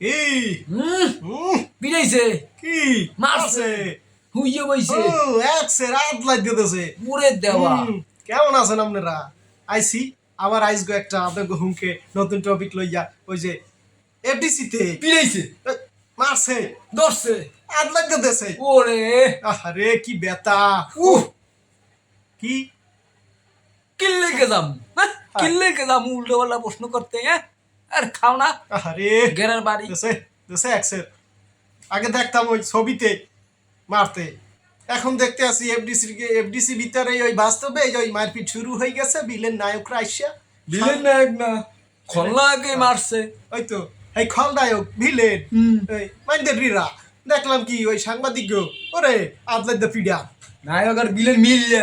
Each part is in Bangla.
কি? কি? মারছে। হুইয়ে বইছে? ও এক সে রাত লাগ দিতেছে। মুরে দেওয়া। কেমন আছেন আপনারা? আইসি আবার আইস গো একটা আপনাকে হুমকে নতুন টপিক লইয়া ওই যে এফডিসি তে মারছে। ধরছে। লাগ দিতেছে। ওরে। আরে কি বেতা উহ কি? কিল্লে কে যাম হ্যাঁ? কিল্লে যাম উল্টো প্রশ্ন করতে হ্যাঁ? আর খাও না। আরে গেরার বাড়ি। দেশে দেশে একসের আগে দেখতাম ওই ছবিতে মারতে। এখন দেখতে আসি এফডিসি এফডিসি ভিতরে ওই বাস্তবে এই ওই মারপিট শুরু হয়ে গেছে বিলেন নায়করা আইসা। ভিলেন নায়ক না খলনাকে মারছে। ওই তো এই খলনায়ক ভিলেন। হুম। এই মাইন্ডেরিরা দেখলাম কি ওই সাংবাদিক ওরে আদলাই দা পিডা নায়ক আর ভিলেন মিললে।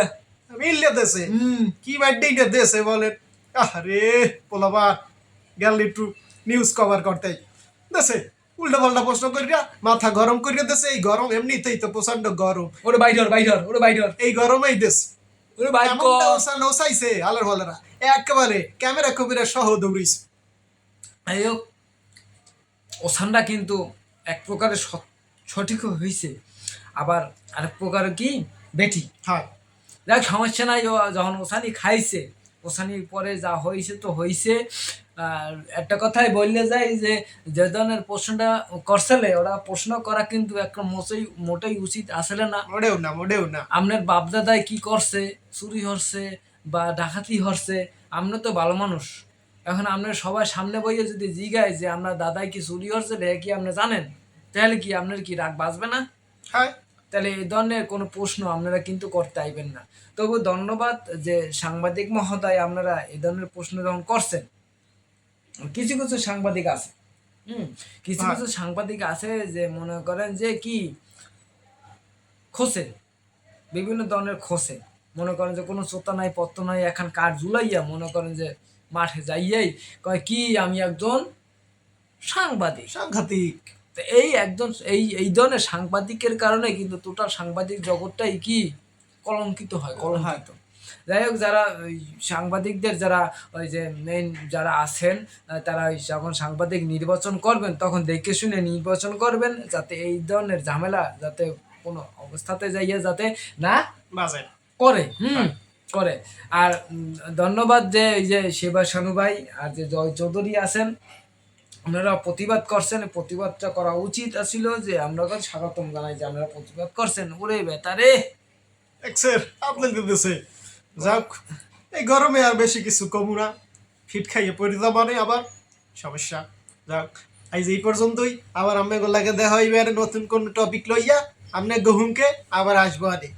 মিললে দেশে। হুম। কি মাইন্ডে দেশে বলেন? আরে পোলাবার গেল একটু নিউজ কভার করতে। দেশে উল্টা পাল্টা প্রশ্ন করিয়া মাথা গরম করিয়া দেশে এই গরম এমনিতেই তো প্রচণ্ড গরম। ওরে বাইডর বাইডর ওরে বাইডর। এই গরমেই দেশ। ওরে এমন নৌসা নৌসাইছে আলার ভালারা একেবারে ক্যামেরা কবিরা সহ দৌড়িস। যাই হোক ওসানটা কিন্তু এক প্রকারে সঠিক হয়েছে আবার আরেক প্রকারে কি? বেটি হ্যাঁ। দেখ সমস্যা নাই যখন ওসানি খাইছে ওসানির পরে যা হয়েছে তো হয়েছে একটা কথাই বললে যাই যে যে ধরনের প্রশ্নটা করছেলে ওরা প্রশ্ন করা কিন্তু একটা মোটেই মোটেই উচিত আসলে না। মোটেও না মোটেও না। আপনার বাপদাদাই কি করছে চুরি হরছে বা ডাকাতি হরছে আমরা তো ভালো মানুষ। এখন আপনার সবার সামনে বইয়ে যদি জিগায় যে আমরা দাদাই কি চুরি হরছে রে কি আপনি জানেন? তাহলে কি আপনার কি রাগ বাঁচবে না? হ্যাঁ। তাহলে এই ধরনের কোনো প্রশ্ন আপনারা কিন্তু করতে আইবেন না। তবু ধন্যবাদ যে সাংবাদিক মহোদয় আপনারা এই ধরনের প্রশ্ন যখন করছেন কিছু কিছু সাংবাদিক আছে। হুম। কিছু। কিছু সাংবাদিক আছে যে মনে করেন যে কি খোসে বিভিন্ন ধরনের খোসে মনে করেন যে কোনো চোতা নাই পত্র নাই এখন কার ঝুলাইয়া মনে করেন যে মাঠে যাইয়াই কয় কি আমি একজন সাংবাদিক? সাংঘাতিক। এই একজন এই এই ধরনের সাংবাদিকের কারণে কিন্তু টোটাল সাংবাদিক জগৎটাই কি কলঙ্কিত হয় কলঙ্কিত। যাই হোক যারা সাংবাদিকদের যারা ওই যে মেন যারা আছেন তারা যখন সাংবাদিক নির্বাচন করবেন তখন দেখে শুনে নির্বাচন করবেন যাতে এই ধরনের ঝামেলা যাতে কোনো অবস্থাতে যাইয়া যাতে না বাজে করে হুম করে। আর ধন্যবাদ যে এই যে সেবা সানু ভাই আর যে জয় চৌধুরী আছেন আপনারা প্রতিবাদ করছেন প্রতিবাদটা করা উচিত ছিল যে আমরা স্বাগতম জানাই যে আপনারা প্রতিবাদ করছেন। ওরে বেতারে আপনার দিতেছে যাক, এই গরমে আর বেশি কিছু কমু না। ফিট খাইয়ে পড়ে মানে আবার, সমস্যা। যাক, আজ এই পর্যন্তই। আবার আমি লাগে দেখা হইবে নতুন কোন টপিক লইয়া। আপনি গহুমকে আবার আসব আরে।